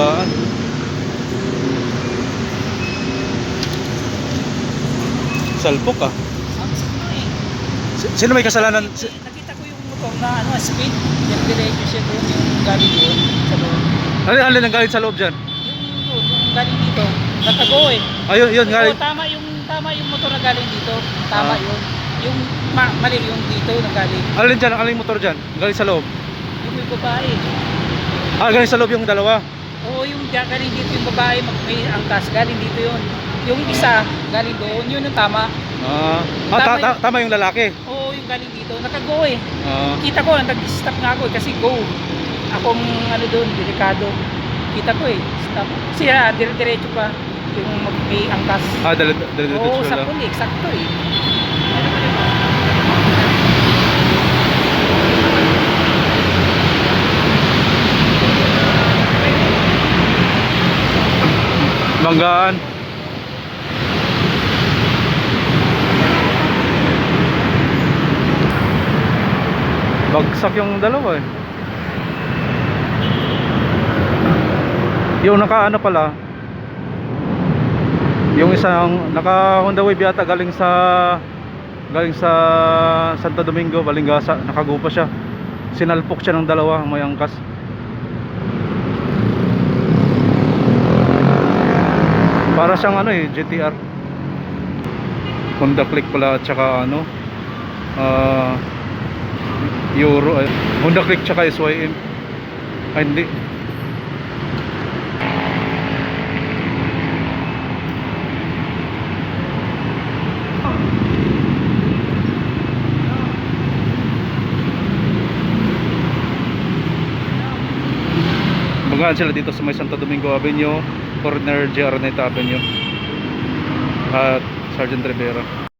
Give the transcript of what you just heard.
daan. Salpok ah. Eh. Sino may kasalanan? Nakita ko yung motor na ano, speed. Yung direction doon, yung galing doon sa loob. Ano ano nang galit sa loob dyan? Yung doon, yung galing dito. Nagtago eh. Ayun, yun, galit. Oh, tama yung, tama yung motor na galing dito. Tama Ah. yun. Yung ma- mali yung dito na galing. Ano rin dyan? Ano yung motor dyan? Galit sa loob. Yung may babae. Ah, galit sa loob yung dalawa. Oo, yung galing dito yung babae, may angkas, galing dito yun. Yung isa, galing doon, yun yung tama. Ah, ah ta- Tama ta- tama yung lalaki. Oo, yung galing dito, nakago eh. Ah, Kita ko, nag-stop nga ako eh, kasi go. Akong ano doon, delikado. Kita ko eh, stop. Siya, dire-diretso pa. Yung mag, may angkas. ah dali, dali, dali, Oo, dali, sakto eh, eh. Banggaan. Bagsak yung dalawa eh. Yung naka ano pala. Yung isang naka Honda Wave yata galing sa galing sa Santo Domingo, Balingasa, nakagupa siya. Sinalpok siya ng dalawa, may angkas. Para siyang ano eh, GTR. Honda Click pala at saka ano ah Euro eh. Honda Click tsaka SYM. Ay hindi. Bagaan sila dito sa may Santo Domingo Avenue, corner JR Avenue at Sergeant Rivera.